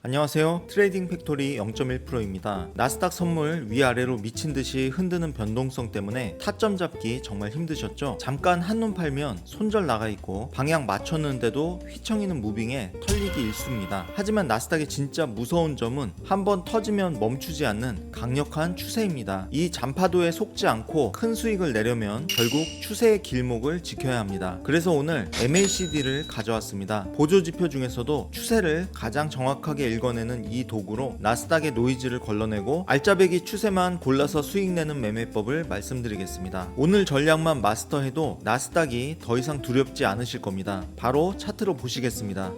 안녕하세요. 트레이딩 팩토리 0.1%입니다. 나스닥 선물 위아래로 미친 듯이 흔드는 변동성 때문에 타점 잡기 정말 힘드셨죠? 잠깐 한눈 팔면 손절 나가 있고 방향 맞췄는데도 휘청이는 무빙에 털리기 일쑤입니다. 하지만 나스닥의 진짜 무서운 점은 한번 터지면 멈추지 않는 강력한 추세입니다. 이 잔파도에 속지 않고 큰 수익을 내려면 결국 추세의 길목을 지켜야 합니다. 그래서 오늘 MACD를 가져왔습니다. 보조 지표 중에서도 추세를 가장 정확하게 읽어내는 이 도구로 나스닥의 노이즈를 걸러내고 알짜배기 추세만 골라서 수익 내는 매매법을 말씀드리겠습니다. 오늘 전략만 마스터해도 나스닥이 더 이상 두렵지 않으실 겁니다. 바로 차트로 보시겠습니다.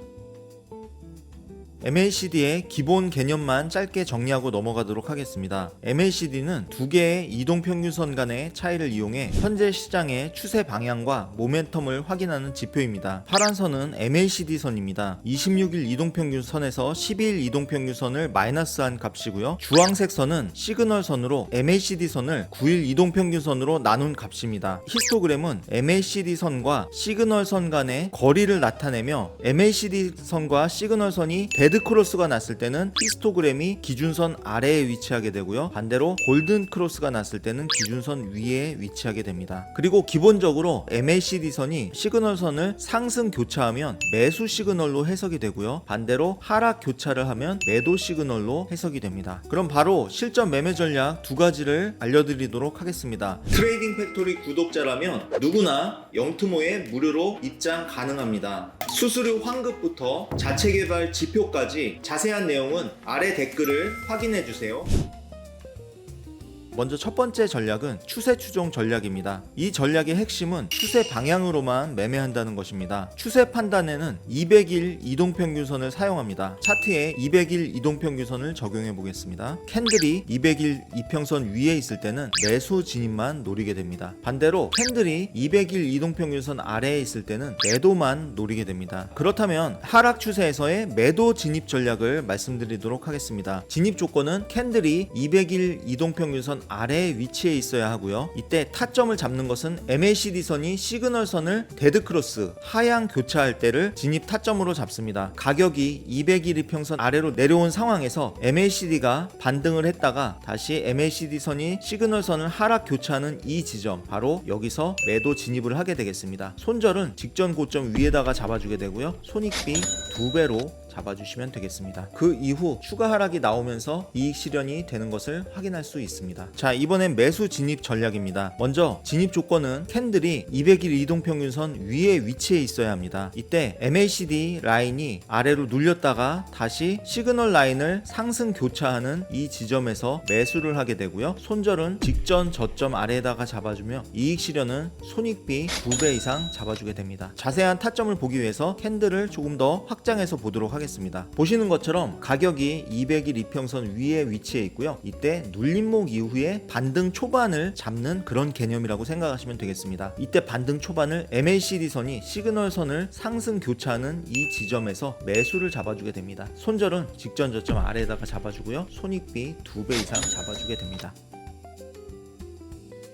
MACD의 기본 개념만 짧게 정리하고 넘어가도록 하겠습니다. MACD는 두 개의 이동평균선 간의 차이를 이용해 현재 시장의 추세 방향과 모멘텀을 확인하는 지표입니다. 파란 선은 MACD 선입니다. 26일 이동평균 선에서 12일 이동평균 선을 마이너스한 값이고요. 주황색 선은 시그널 선으로 MACD 선을 9일 이동평균 선으로 나눈 값입니다. 히스토그램은 MACD 선과 시그널 선 간의 거리를 나타내며 MACD 선과 시그널 선이 데드 크로스가 났을 때는 히스토그램이 기준선 아래에 위치하게 되고요. 반대로 골든 크로스가 났을 때는 기준선 위에 위치하게 됩니다. 그리고 기본적으로 MACD 선이 시그널 선을 상승 교차하면 매수 시그널로 해석이 되고요. 반대로 하락 교차를 하면 매도 시그널로 해석이 됩니다. 그럼 바로 실전 매매 전략 두 가지를 알려드리도록 하겠습니다. 트레이딩 팩토리 구독자라면 누구나 영투모에 무료로 입장 가능합니다. 수수료 환급부터 자체 개발 지표까지 자세한 내용은 아래 댓글을 확인해 주세요. 먼저 첫 번째 전략은 추세 추종 전략입니다. 이 전략의 핵심은 추세 방향으로만 매매한다는 것입니다. 추세 판단에는 200일 이동평균선을 사용합니다. 차트에 200일 이동평균선을 적용해 보겠습니다. 캔들이 200일 이평선 위에 있을 때는 매수 진입만 노리게 됩니다. 반대로 캔들이 200일 이동평균선 아래에 있을 때는 매도만 노리게 됩니다. 그렇다면 하락 추세에서의 매도 진입 전략을 말씀드리도록 하겠습니다. 진입 조건은 캔들이 200일 이동평균선 아래에 위치해 있어야 하고요. 이때 타점을 잡는 것은 MACD 선이 시그널 선을 데드 크로스 하향 교차할 때를 진입 타점으로 잡습니다. 가격이 200일 이평선 아래로 내려온 상황에서 MACD가 반등을 했다가 다시 MACD 선이 시그널 선을 하락 교차하는 이 지점 바로 여기서 매도 진입을 하게 되겠습니다. 손절은 직전 고점 위에다가 잡아주게 되고요. 손익비 두 배로 잡아주시면 되겠습니다. 그 이후 추가 하락이 나오면서 이익 실현이 되는 것을 확인할 수 있습니다. 자, 이번엔 매수 진입 전략입니다. 먼저 진입 조건은 캔들이 200일 이동평균선 위에 위치해 있어야 합니다. 이때 MACD 라인이 아래로 눌렸다가 다시 시그널 라인을 상승 교차하는 이 지점에서 매수를 하게 되고요. 손절은 직전 저점 아래에다가 잡아주며 이익 실현은 손익비 2배 이상 잡아주게 됩니다. 자세한 타점을 보기 위해서 캔들을 조금 더 확장해서 보도록 하겠습니다. 보시는 것처럼 가격이 200일 이평선 위에 위치해 있고요. 이때 눌림목 이후에 반등 초반을 잡는 그런 개념이라고 생각하시면 되겠습니다. 이때 반등 초반을 MACD 선이 시그널 선을 상승 교차하는 이 지점에서 매수를 잡아주게 됩니다. 손절은 직전 저점 아래에다가 잡아주고요. 손익비 2배 이상 잡아주게 됩니다.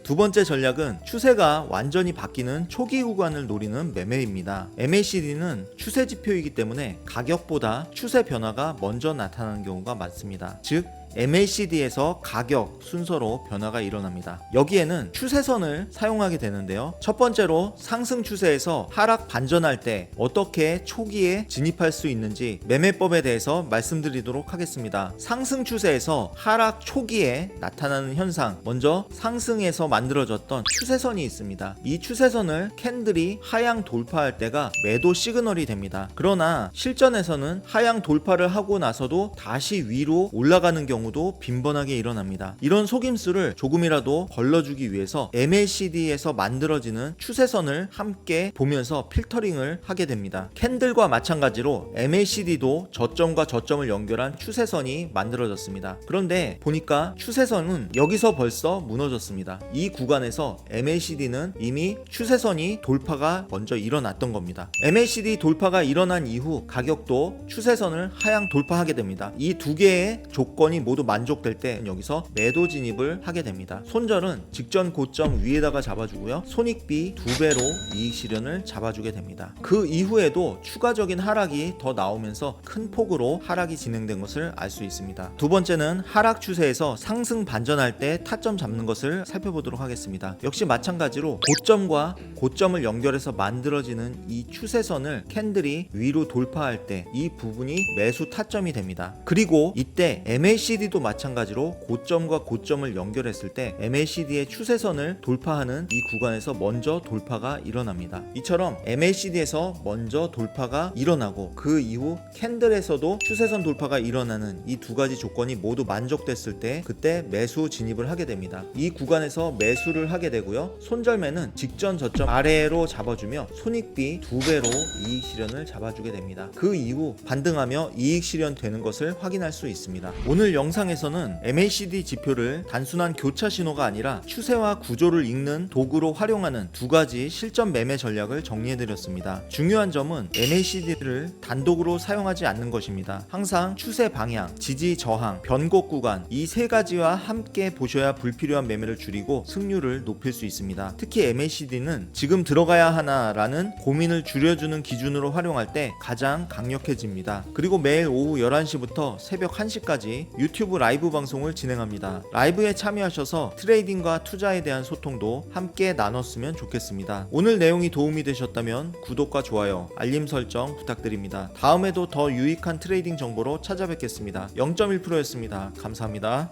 두 번째 전략은 추세가 완전히 바뀌는 초기 구간을 노리는 매매입니다. MACD는 추세 지표이기 때문에 가격보다 추세 변화가 먼저 나타나는 경우가 많습니다. 즉 MACD에서 가격 순서로 변화가 일어납니다. 여기에는 추세선을 사용하게 되는데요. 첫 번째로 상승 추세에서 하락 반전할 때 어떻게 초기에 진입할 수 있는지 매매법에 대해서 말씀드리도록 하겠습니다. 상승 추세에서 하락 초기에 나타나는 현상, 먼저 상승에서 만들어졌던 추세선이 있습니다. 이 추세선을 캔들이 하향 돌파할 때가 매도 시그널이 됩니다. 그러나 실전에서는 하향 돌파를 하고 나서도 다시 위로 올라가는 경우 경우도 빈번하게 일어납니다. 이런 속임수를 조금이라도 걸러주기 위해서 MACD에서 만들어지는 추세선을 함께 보면서 필터링을 하게 됩니다. 캔들과 마찬가지로 MACD도 저점과 저점을 연결한 추세선이 만들어졌습니다. 그런데 보니까 추세선은 여기서 벌써 무너졌습니다. 이 구간에서 MACD는 이미 추세선이 돌파가 먼저 일어났던 겁니다. MACD 돌파가 일어난 이후 가격도 추세선을 하향 돌파하게 됩니다. 이 두 개의 조건이 모두 만족될 때 여기서 매도 진입을 하게 됩니다. 손절은 직전 고점 위에다가 잡아주고요. 손익비 두 배로 이익 실현을 잡아주게 됩니다. 그 이후에도 추가적인 하락이 더 나오면서 큰 폭으로 하락이 진행된 것을 알 수 있습니다. 두 번째는 하락 추세에서 상승 반전할 때 타점 잡는 것을 살펴보도록 하겠습니다. 역시 마찬가지로 고점과 고점을 연결해서 만들어지는 이 추세선을 캔들이 위로 돌파할 때 이 부분이 매수 타점이 됩니다. 그리고 이때 MACD도 마찬가지로 고점과 고점을 연결했을 때 MACD의 추세선을 돌파하는 이 구간에서 먼저 돌파가 일어납니다. 이처럼 MACD에서 먼저 돌파가 일어나고 그 이후 캔들에서도 추세선 돌파가 일어나는 이 두 가지 조건이 모두 만족됐을 때 그때 매수 진입을 하게 됩니다. 이 구간에서 매 수를 하게 되고요. 손절매는 직전 저점 아래로 잡아주며 손익비 두 배로 이익 실현을 잡아주게 됩니다. 그 이후 반등하며 이익 실현되는 것을 확인할 수 있습니다. 오늘 영상에서는 MACD 지표를 단순한 교차 신호가 아니라 추세와 구조를 읽는 도구로 활용하는 두 가지 실전 매매 전략을 정리해드렸습니다. 중요한 점은 MACD를 단독으로 사용하지 않는 것입니다. 항상 추세 방향, 지지 저항, 변곡 구간 이 세 가지와 함께 보셔야 불필요한 매매를 줄이고 승률을 높일 수 있습니다. 특히 MACD는 지금 들어가야 하나라는 고민을 줄여주는 기준으로 활용할 때 가장 강력해집니다. 그리고 매일 오후 11시부터 새벽 1시까지 유튜브 라이브 방송을 진행합니다. 라이브에 참여하셔서 트레이딩과 투자에 대한 소통도 함께 나눴으면 좋겠습니다. 오늘 내용이 도움이 되셨다면 구독과 좋아요, 알림 설정 부탁드립니다. 다음에도 더 유익한 트레이딩 정보로 찾아뵙겠습니다. 0.1%였습니다. 감사합니다.